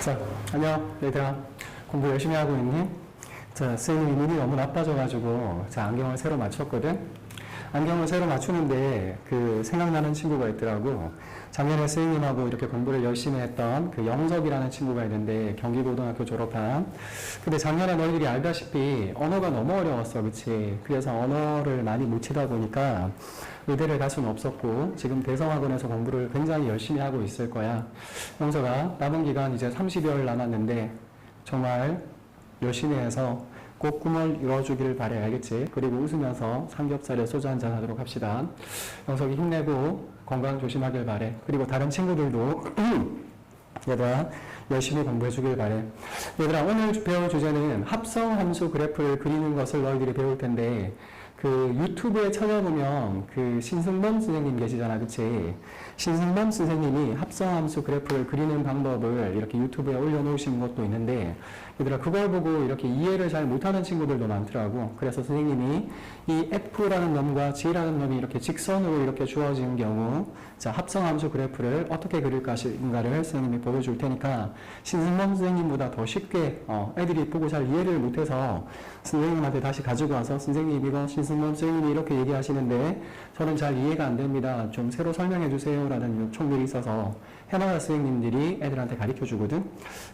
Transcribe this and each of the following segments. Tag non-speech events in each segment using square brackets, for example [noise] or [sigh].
자, 안녕, 얘들아. 공부 열심히 하고 있니? 자, 선생님이 눈이 너무 나빠져가지고, 자, 안경을 새로 맞췄거든? 안경을 새로 맞추는데, 그, 생각나는 친구가 있더라고. 작년에 선생님하고 이렇게 공부를 열심히 했던 그 영석이라는 친구가 있는데, 경기고등학교 졸업한. 근데 작년에 너희들이 알다시피, 언어가 너무 어려웠어, 그치? 그래서 언어를 많이 못 치다 보니까, 의대를 갈 수는 없었고 지금 대성학원에서 공부를 굉장히 열심히 하고 있을 거야. 영서가 남은 기간 이제 30여일 남았는데 정말 열심히 해서 꼭 꿈을 이뤄주기를 바래 알겠지? 그리고 웃으면서 삼겹살에 소주 한잔 하도록 합시다. 영석이 힘내고 건강 조심하길 바래. 그리고 다른 친구들도 [clears throat] 얘들아 열심히 공부해 주길 바래. 얘들아 오늘 배울 주제는 합성 함수 그래프를 그리는 것을 너희들이 배울 텐데 그 유튜브에 찾아보면 그 신승범 선생님 계시잖아, 그치? 신승범 선생님이 합성함수 그래프를 그리는 방법을 이렇게 유튜브에 올려놓으신 것도 있는데, 얘들아, 그걸 보고 이렇게 이해를 잘 못하는 친구들도 많더라고. 그래서 선생님이 이 F라는 놈과 G라는 놈이 이렇게 직선으로 이렇게 주어진 경우, 자, 합성함수 그래프를 어떻게 그릴 것인가를 선생님이 보여줄 테니까, 신승범 선생님보다 더 쉽게, 어, 애들이 보고 잘 이해를 못해서 선생님한테 다시 가지고 와서, 선생님 이거 신승범 선생님이 이렇게 얘기하시는데, 저는 잘 이해가 안 됩니다. 좀 새로 설명해 주세요. 라는 요청들이 있어서, 해마다 선생님들이 애들한테 가르쳐 주거든.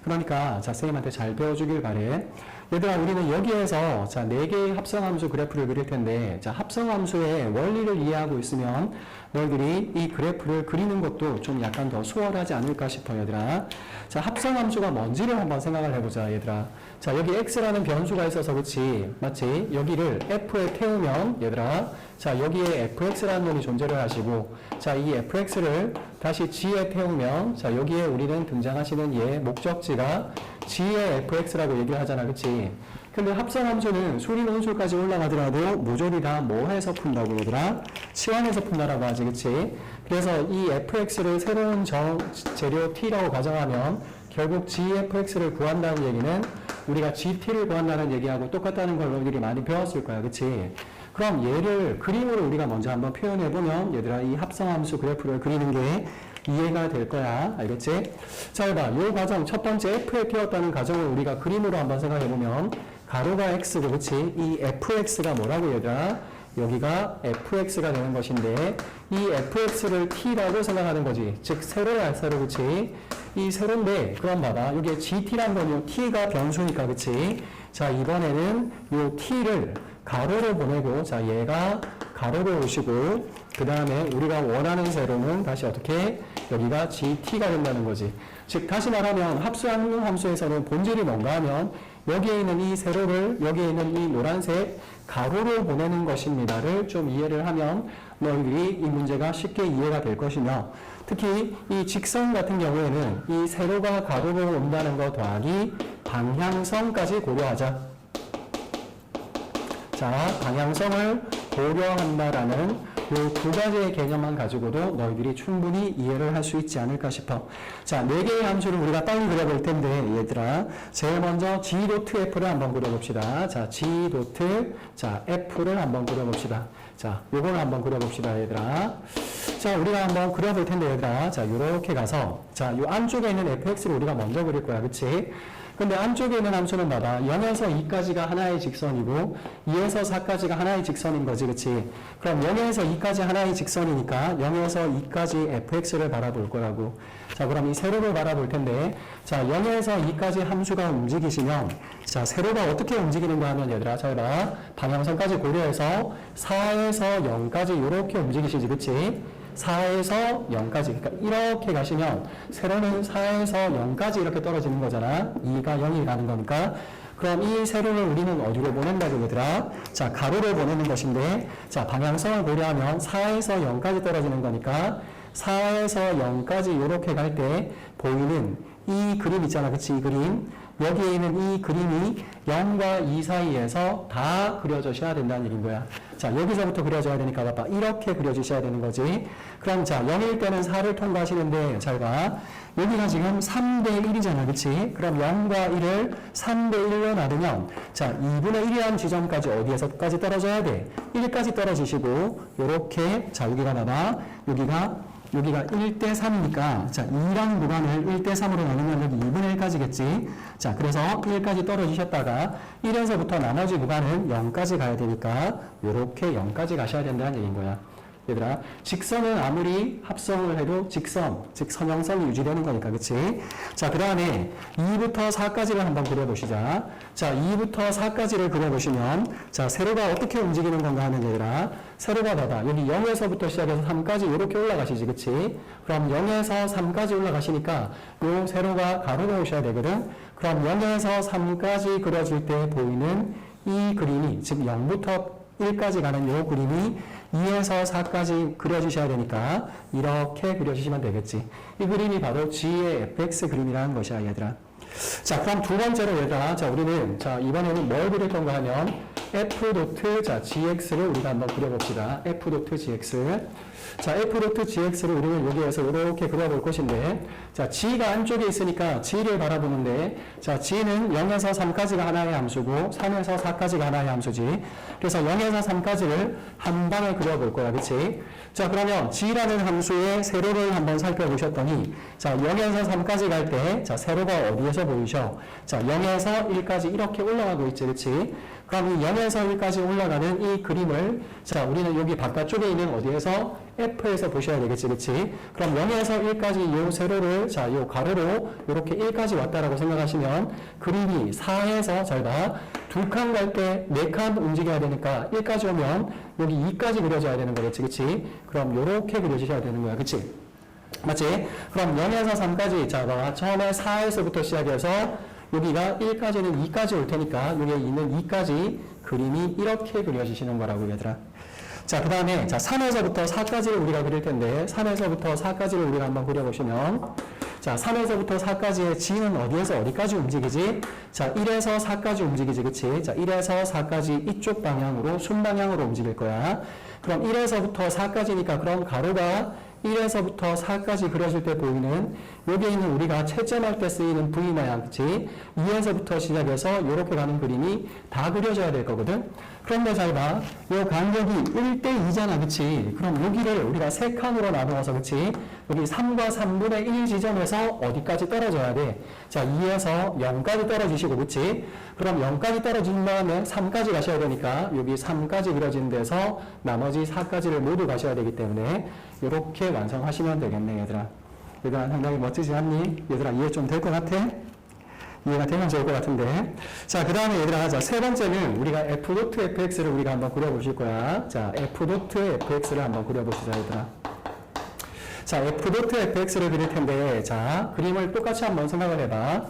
그러니까, 자, 선생님한테 잘 배워주길 바래. 얘들아, 우리는 여기에서, 자, 네 개의 합성함수 그래프를 그릴 텐데, 자, 합성함수의 원리를 이해하고 있으면, 너희들이 이 그래프를 그리는 것도 좀 약간 더 수월하지 않을까 싶어, 얘들아. 자, 합성함수가 뭔지를 한번 생각을 해보자, 얘들아. 자, 여기 x라는 변수가 있어서 그렇지. 맞지? 여기를 f에 태우면, 얘들아. 자, 여기에 fx라는 놈이 존재를 하시고, 자, 이 fx를 다시 g에 태우면, 자, 여기에 우리는 등장하시는 얘 목적지가 g의 fx라고 얘기를 하잖아. 그치? 근데 합성함수는 수리 원술까지 올라가더라도 모조리 다뭐 해서 푼다고 얘들아? 치환해서 푼다라고 하지. 그치? 그래서 이 fx를 새로운 정, 재료 t라고 가정하면 결국 gfx를 구한다는 얘기는 우리가 gt를 구한다는 얘기하고 똑같다는 걸 너희들이 많이 배웠을 거야. 그치? 그럼 얘를 그림으로 우리가 먼저 한번 표현해 보면 얘들아 이 합성함수 그래프를 그리는 게 이해가 될 거야. 알겠지? 자, 봐. 요 과정 첫 번째 f에 태웠다는 과정을 우리가 그림으로 한번 생각해 보면 가로가 x고 그치? 이 fx가 뭐라고 얘들아? 여기가 fx가 되는 것인데 이 fx를 t라고 생각하는 거지. 즉 세로야 세로 그치? 이 세로인데 그럼 봐봐. 여기에 gt란 건요 t가 변수니까 그치? 자 이번에는 요 t를 가로로 보내고 자 얘가 가로로 오시고 그 다음에 우리가 원하는 세로는 다시 어떻게 여기가 gt가 된다는 거지. 즉 다시 말하면 합수하는 함수에서는 본질이 뭔가 하면 여기에 있는 이 세로를 여기에 있는 이 노란색 가로로 보내는 것입니다를 좀 이해를 하면 너희들이 이 문제가 쉽게 이해가 될 것이며 특히 이 직선 같은 경우에는 이 세로가 가로로 온다는 것 더하기 방향성까지 고려하자. 자, 방향성을 고려한다라는 이두 가지의 개념만 가지고도 너희들이 충분히 이해를 할 수 있지 않을까 싶어. 자, 네 개의 함수를 우리가 빨리 그려볼 텐데, 얘들아. 제일 먼저 g 도트 f를 한번 그려봅시다. 자, g 도트, 자, f를 한번 그려봅시다. 자, 요걸 한번 그려봅시다, 얘들아. 자, 우리가 한번 그려볼 텐데, 얘들아. 자, 요렇게 가서, 자, 요 안쪽에 있는 fx를 우리가 먼저 그릴 거야. 그치? 근데 안쪽에 있는 함수는 봐봐. 0에서 2까지가 하나의 직선이고 2에서 4까지가 하나의 직선인 거지. 그치? 그럼 0에서 2까지 하나의 직선이니까 0에서 2까지 fx를 바라볼 거라고. 자, 그럼 이 세로를 바라볼 텐데 자, 0에서 2까지 함수가 움직이시면 자, 세로가 어떻게 움직이는가 하면 얘들아 잘 봐. 방향성까지 고려해서 4에서 0까지 이렇게 움직이시지. 그치? 4에서 0까지. 그러니까 이렇게 가시면 세로는 4에서 0까지 이렇게 떨어지는 거잖아. 2가 0이라는 거니까. 그럼 이 세로를 우리는 어디로 보낸다고 얘들아? 자, 가로로 보내는 것인데, 자, 방향성을 고려하면 4에서 0까지 떨어지는 거니까, 4에서 0까지 이렇게 갈 때 보이는 이 그림 있잖아. 그치? 이 그림. 여기에 있는 이 그림이 0과 2 사이에서 다 그려져셔야 된다는 얘기인 거야. 자, 여기서부터 그려져야 되니까 봐봐. 이렇게 그려주셔야 되는 거지. 그럼 자, 0일 때는 4를 통과하시는데, 잘 봐. 여기가 지금 3대 1이잖아. 그치? 그럼 0과 1을 3대 1로 나누면, 자, 2분의 1이라는 지점까지 어디에서까지 떨어져야 돼? 1까지 떨어지시고, 요렇게, 자, 여기가 봐봐. 여기가 여기가 1대 3이니까 자 2랑 구간을 1대 3으로 나누면 여기 2분의 1까지겠지. 자 그래서 1까지 떨어지셨다가 1에서부터 나머지 구간은 0까지 가야 되니까 이렇게 0까지 가셔야 된다는 얘기인 거야. 얘들아 직선은 아무리 합성을 해도 직선 즉 선형성이 유지되는 거니까 그치? 자그 다음에 2부터 4까지를 한번 그려보시자. 자 2부터 4까지를 그려보시면 자 세로가 어떻게 움직이는 건가 하는 얘들아 세로가 봐봐 여기 0에서부터 시작해서 3까지 이렇게 올라가시지 그치? 그럼 0에서 3까지 올라가시니까 요 세로가 가로로 오셔야 되거든 그럼 0에서 3까지 그려질 때 보이는 이 그림이 즉 0부터 1까지 가는 요 그림이 2에서 4까지 그려주셔야 되니까 이렇게 그려주시면 되겠지. 이 그림이 바로 G의 fx 그림이라는 것이야 얘들아. 자 그럼 두 번째로 얘들아 자 우리는 자 이번에는 뭘 그릴 건가 하면 f 도트 자 gx를 우리가 한번 그려봅시다. f 도트 gx 자 f 도트 gx를 우리는 여기에서 이렇게 그려볼 것인데 자 g가 안쪽에 있으니까 g를 바라보는데 자 g는 0에서 3까지가 하나의 함수고 3에서 4까지가 하나의 함수지. 그래서 0에서 3까지를 한 방에 그려볼 거야, 그치? 자, 그러면 g라는 함수의 세로를 한번 살펴보셨더니, 자, 0에서 3까지 갈 때, 자, 세로가 어디에서 보이셔? 자, 0에서 1까지 이렇게 올라가고 있지, 그치? 그럼 이 0에서 1까지 올라가는 이 그림을, 자, 우리는 여기 바깥쪽에 있는 어디에서? F에서 보셔야 되겠지, 그치? 그럼 0에서 1까지 요 세로를, 자, 요 가로로 이렇게 1까지 왔다라고 생각하시면, 그림이 4에서, 잘 봐. 두 칸 갈 때 네 칸 움직여야 되니까 1까지 오면 여기 2까지 그려져야 되는 거겠지, 그치? 그럼 요렇게 그려주셔야 되는 거야, 그치? 맞지? 그럼 0에서 3까지, 자, 봐. 처음에 4에서부터 시작해서 여기가 1까지는 2까지 올 테니까 여기에 있는 2까지 그림이 이렇게 그려지시는 거라고, 얘들아. 자, 그 다음에, 자, 3에서부터 4까지를 우리가 그릴 텐데, 3에서부터 4까지를 우리가 한번 그려보시면, 자, 3에서부터 4까지의 G는 어디에서 어디까지 움직이지? 자, 1에서 4까지 움직이지, 그치? 자, 1에서 4까지 이쪽 방향으로, 순방향으로 움직일 거야. 그럼 1에서부터 4까지니까 그럼 가로가 1에서부터 4까지 그려질 때 보이는 여기에 있는 우리가 채점할 때 쓰이는 V 모양, 그치? 2에서부터 시작해서 이렇게 가는 그림이 다 그려져야 될 거거든? 그런데 잘 봐. 요 간격이 1대 2잖아, 그치? 그럼 여기를 우리가 세 칸으로 나누어서, 그치? 여기 3과 3분의 1 지점에서 어디까지 떨어져야 돼? 자, 2에서 0까지 떨어지시고, 그치? 그럼 0까지 떨어진 다음에 3까지 가셔야 되니까 여기 3까지 그려진 데서 나머지 4까지를 모두 가셔야 되기 때문에 이렇게 완성하시면 되겠네, 얘들아. 얘들아, 상당히 멋지지 않니? 얘들아, 이해 좀 될 것 같아? 이해가 되면 좋을 것 같은데. 자, 그 다음에 얘들아, 자, 세 번째는 우리가 f 도트 fx를 우리가 한번 그려보실 거야. 자, f 도트 fx를 한번 그려보시자, 얘들아. 자, f 도트 fx를 그릴 텐데, 자, 그림을 똑같이 한번 생각을 해봐.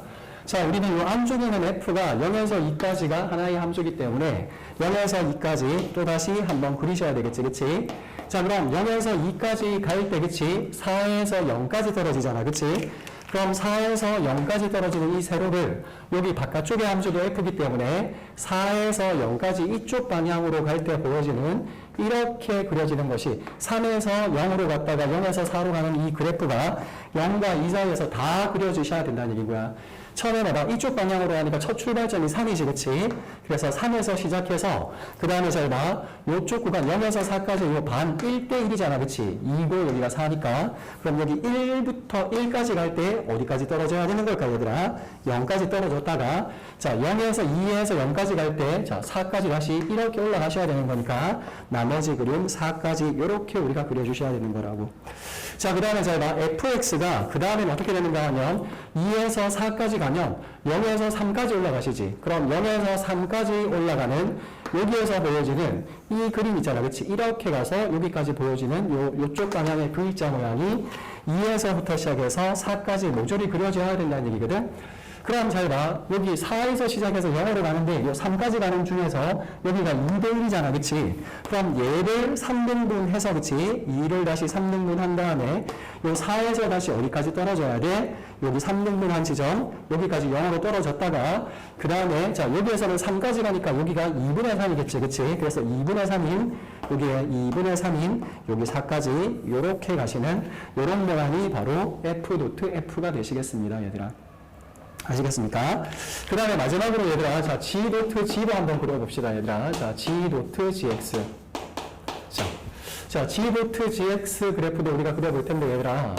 자, 우리는 이 안쪽에 있는 f가 0에서 2까지가 하나의 함수이기 때문에 0에서 2까지 또다시 한번 그리셔야 되겠지, 그치? 자, 그럼 0에서 2까지 갈 때, 그치? 4에서 0까지 떨어지잖아, 그치? 그럼 4에서 0까지 떨어지는 이 세로를 여기 바깥쪽의 함수도 f기 때문에 4에서 0까지 이쪽 방향으로 갈 때 보여지는 이렇게 그려지는 것이 3에서 0으로 갔다가 0에서 4로 가는 이 그래프가 0과 2 사이에서 다 그려주셔야 된다는 얘기고요. 처음에 봐봐. 이쪽 방향으로 하니까 첫 출발점이 3이지, 그치? 그래서 3에서 시작해서, 그 다음에 잘 봐. 요쪽 구간 0에서 4까지 요 반 1대1이잖아, 그치? 2고 여기가 4니까. 그럼 여기 1부터 1까지 갈 때 어디까지 떨어져야 되는 걸까, 얘들아? 0까지 떨어졌다가, 자, 0에서 2에서 0까지 갈 때, 자, 4까지 다시 이렇게 올라가셔야 되는 거니까, 나머지 그림 4까지 이렇게 우리가 그려주셔야 되는 거라고. 자, 그 다음에 잘 봐. fx가 그 다음엔 어떻게 되는가 하면 2에서 4까지 가면 0에서 3까지 올라가시지. 그럼 0에서 3까지 올라가는 여기에서 보여지는 이 그림 있잖아. 그치? 이렇게 가서 여기까지 보여지는 요, 요쪽 방향의 V자 모양이 2에서부터 시작해서 4까지 모조리 그려져야 된다는 얘기거든. 그럼 잘 봐. 여기 4에서 시작해서 0으로 가는데 요 3까지 가는 중에서 여기가 2대 1이잖아. 그치? 그럼 얘를 3등분 해서 그치? 2를 다시 3등분 한 다음에 요 4에서 다시 어디까지 떨어져야 돼? 여기 3등분 한 지점 여기까지 0으로 떨어졌다가 그 다음에 자 여기에서는 3까지 가니까 여기가 2분의 3이겠지. 그치? 그래서 2분의 3인 여기에 2분의 3인 여기 4까지 요렇게 가시는 요런 모양이 바로 F 도트 F가 되시겠습니다. 얘들아. 아시겠습니까? 그 다음에 마지막으로 얘들아, 자, G 도트 G도 한번 그려봅시다, 얘들아. 자, G 도트 GX. 자, 자, G부트 GX 그래프도 우리가 그려볼 텐데, 얘들아.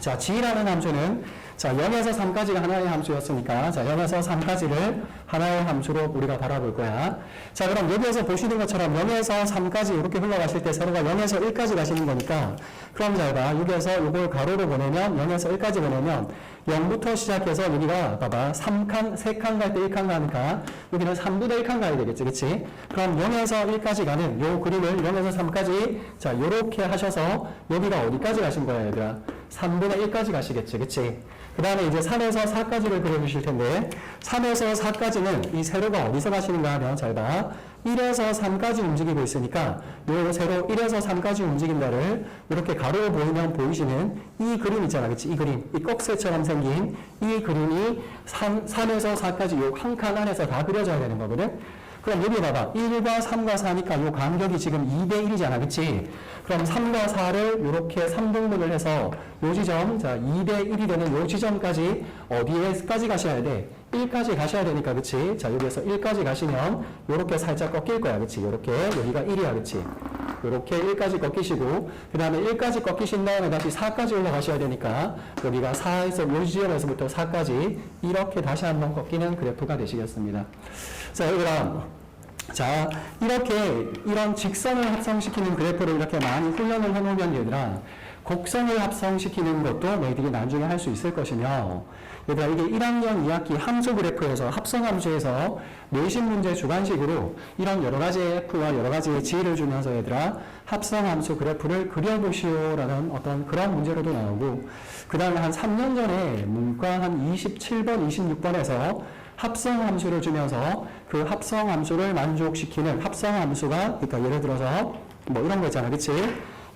자, G라는 함수는 자, 0에서 3까지가 하나의 함수였으니까 자, 0에서 3까지를 하나의 함수로 우리가 바라볼 거야. 자, 그럼 여기에서 보시는 것처럼 0에서 3까지 이렇게 흘러가실 때 세로가 0에서 1까지 가시는 거니까 그럼 잘 봐. 여기에서 이걸 가로로 보내면 0에서 1까지 보내면 0부터 시작해서 여기가 봐봐. 3칸, 3칸 갈 때 1칸 가니까 여기는 3분의 1칸 가야 되겠지. 그치? 그럼 0에서 1까지 가는 요 그림을 0에서 3까지 자, 요렇게 하셔서 여기가 어디까지 가신 거야, 얘들아? 3분의 1까지 가시겠지. 그치? 그 다음에 이제 3에서 4까지를 그려주실 텐데 3에서 4까지는 이 세로가 어디서 가시는가 하면 잘 봐. 1에서 3까지 움직이고 있으니까 요 세로 1에서 3까지 움직인다를 이렇게 가로로 보이면 보이시는 이 그림 있잖아. 그치? 이 그림. 이 꺽쇠처럼 생긴 이 그림이 3, 3에서 4까지 요 한 칸 안에서 다 그려져야 되는 거거든. 그럼 여기 봐봐. 1과 3과 4니까 요 간격이 지금 2대 1이잖아. 그치? 그럼 3과 4를 이렇게 3등분을 해서 요 지점, 자, 2대 1이 되는 요 지점까지 어디에까지 가셔야 돼? 1까지 가셔야 되니까, 그치? 자, 여기에서 1까지 가시면 요렇게 살짝 꺾일 거야. 그치? 요렇게. 여기가 1이야. 그치? 요렇게 1까지 꺾이시고, 그 다음에 1까지 꺾이신 다음에 다시 4까지 올라가셔야 되니까, 여기가 4에서 요 지점에서부터 4까지 이렇게 다시 한번 꺾이는 그래프가 되시겠습니다. 자, 여기랑 자, 이렇게 이런 직선을 합성시키는 그래프를 이렇게 많이 훈련을 해놓으면 얘들아, 곡선을 합성시키는 것도 너희들이 나중에 할 수 있을 것이며, 얘들아, 이게 1학년 2학기 함수 그래프에서 합성 함수에서 내신 문제 주관식으로 이런 여러 가지의 F와 여러 가지의 G를 주면서 얘들아, 합성 함수 그래프를 그려보시오라는 어떤 그런 문제로도 나오고, 그 다음에 한 3년 전에 문과 한 27번, 26번에서 합성 함수를 주면서 그 합성 함수를 만족시키는 합성 함수가 그러니까 예를 들어서 뭐 이런 거 있잖아. 그치?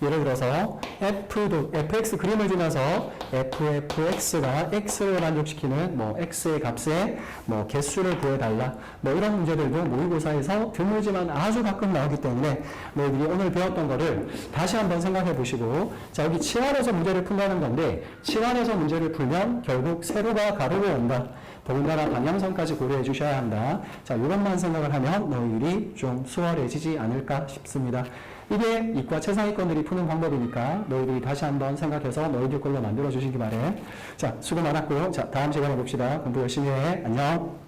예를 들어서 f도 fx 그림을 주면서 ffx가 x를 만족시키는 뭐 x의 값에 뭐 개수를 구해달라 뭐 이런 문제들도 모의고사에서 드물지만 아주 가끔 나오기 때문에 너희들이 오늘 배웠던 거를 다시 한번 생각해 보시고 자 여기 치환에서 문제를 푼다는 건데 치환에서 문제를 풀면 결국 세로가 가로로 온다 더군다나 방향성까지 고려해 주셔야 한다. 자, 이것만 생각을 하면 너희들이 좀 수월해지지 않을까 싶습니다. 이게 이과 최상위권들이 푸는 방법이니까 너희들이 다시 한번 생각해서 너희들 걸로 만들어 주시기 바래. 자, 수고 많았고요. 자, 다음 시간에 봅시다. 공부 열심히 해. 안녕.